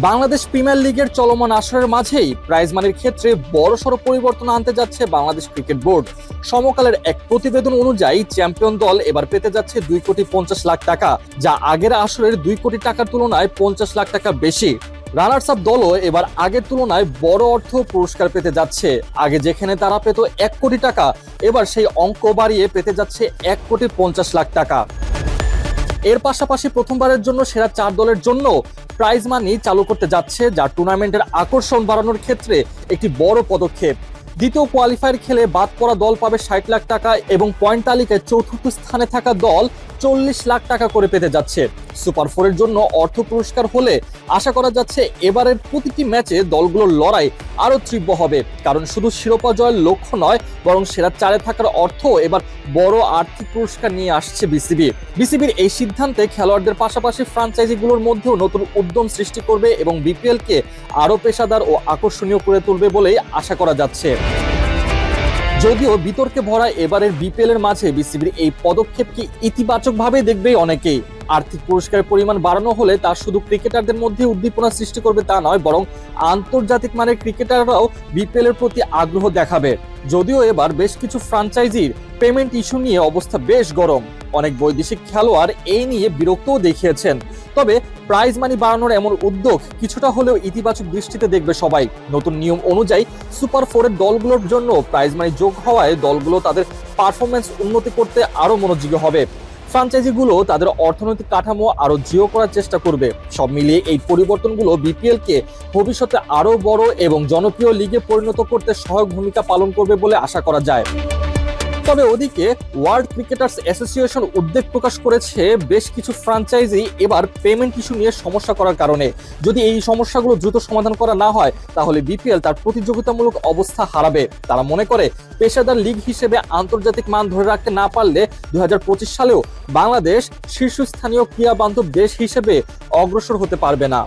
Bangladesh premier লিগের চলমান আসরের মাঝেই প্রাইজ মানির ক্ষেত্রে বড়সড় পরিবর্তন আনতে যাচ্ছে বাংলাদেশ ক্রিকেট বোর্ড। সমকালের এক প্রতিবেদন অনুযায়ী চ্যাম্পিয়ন দল এবার পেতে যাচ্ছে দুই কোটি পঞ্চাশ লাখ টাকা, যা আগের আসরের দুই কোটি টাকার তুলনায় পঞ্চাশ লাখ টাকা বেশি। রানার্স আপ দলও এবার আগের তুলনায় বড় অর্থ পুরস্কার পেতে যাচ্ছে। আগে যেখানে তারা পেত এক কোটি টাকা, এবার সেই অঙ্ক বাড়িয়ে পেতে যাচ্ছে এক কোটি পঞ্চাশ লাখ টাকা। এর পাশাপাশি প্রথমবারের জন্য সেরা চার দলের জন্য প্রাইজ মানি চালু করতে যাচ্ছে যা টুর্নামেন্টের আকর্ষণ বাড়ানোর ক্ষেত্রে একটি বড় পদক্ষেপ। দ্বিতীয় কোয়ালিফায়ার খেলে বাদ পড়া দল পাবে ষাট লাখ টাকা এবং পয়েন্ট তালিকায় চতুর্থ স্থানে থাকা দল চল্লিশ লাখ টাকা করে পেতে যাচ্ছে। সুপার ফোরের জন্য অর্থ পুরস্কার হলে আশা করা যাচ্ছে এবারের প্রতিটি ম্যাচে দলগুলোর লড়াই আরও তীব্র হবে। কারণ শুধু শিরোপা জয়ের লক্ষ্য নয়, বরং সেরা চারে থাকার অর্থ এবার বড় আর্থিক পুরস্কার নিয়ে আসছে বিসিবি। বিসিবির এই সিদ্ধান্তে খেলোয়াড়দের পাশাপাশি ফ্রাঞ্চাইজিগুলোর মধ্যেও নতুন উদ্যম সৃষ্টি করবে এবং বিপিএল কে আরও পেশাদার ও আকর্ষণীয় করে তুলবে বলেই আশা করা যাচ্ছে। যদিও বিতর্কে ভরা এবারের বিপিএল এর মাঝে বিসিবির এই পদক্ষেপকে ইতিবাচকভাবে দেখবে অনেকেই? আর্থিক পুরস্কারের পরিমাণ বাড়ানো হলে তা শুধু ক্রিকেটারদের মধ্যে উদ্দীপনা সৃষ্টি করবে তা নয়, বরং আন্তর্জাতিক মানের ক্রিকেটাররাও বিপিএল এর প্রতি আগ্রহ দেখাবে। যদিও এবার বেশ কিছু ফ্রাঞ্চাইজির পেমেন্ট ইস্যু নিয়ে অবস্থা বেশ গরম। অনেক বৈদেশিক খেলোয়াড় এই নিয়ে বিরক্তও দেখিয়েছেন। তবে প্রাইজ মানি বাড়ানোর এমন উদ্যোগ কিছুটা হলেও ইতিবাচক দৃষ্টিতে দেখবে সবাই। নতুন নিয়ম অনুযায়ী সুপার ফোরের দলগুলোর জন্য প্রাইজ মানি যোগ হওয়ায় দলগুলো তাদের পারফরমেন্স উন্নতি করতে আরও মনোযোগী হবে। ফ্রাঞ্চাইজিগুলো তাদের অর্থনৈতিক কাঠামো আরও জিও করার চেষ্টা করবে। সব মিলিয়ে এই পরিবর্তনগুলো বিপিএলকে ভবিষ্যতে আরও বড় এবং জনপ্রিয় লিগে পরিণত করতে সহায়ক ভূমিকা পালন করবে বলে আশা করা যায়। তবে ওদিকে ওয়ার্ল্ড ক্রিকেটার্স অ্যাসোসিয়েশন উদ্বেগ প্রকাশ করেছে, বেশ কিছু ফ্রাঞ্চাইজি এবার পেমেন্ট ইস্যু নিয়ে সমস্যা করার কারণে। যদি এই সমস্যাগুলো দ্রুত সমাধান করা না হয়, তাহলে বিপিএল তার প্রতিযোগিতামূলক অবস্থা হারাবে। তারা মনে করে, পেশাদার লিগ হিসেবে আন্তর্জাতিক মান ধরে রাখতে না পারলে দুই হাজার পঁচিশ সালেও বাংলাদেশ শীর্ষস্থানীয় ক্রীড়া বান্ধব দেশ হিসেবে অগ্রসর হতে পারবে না।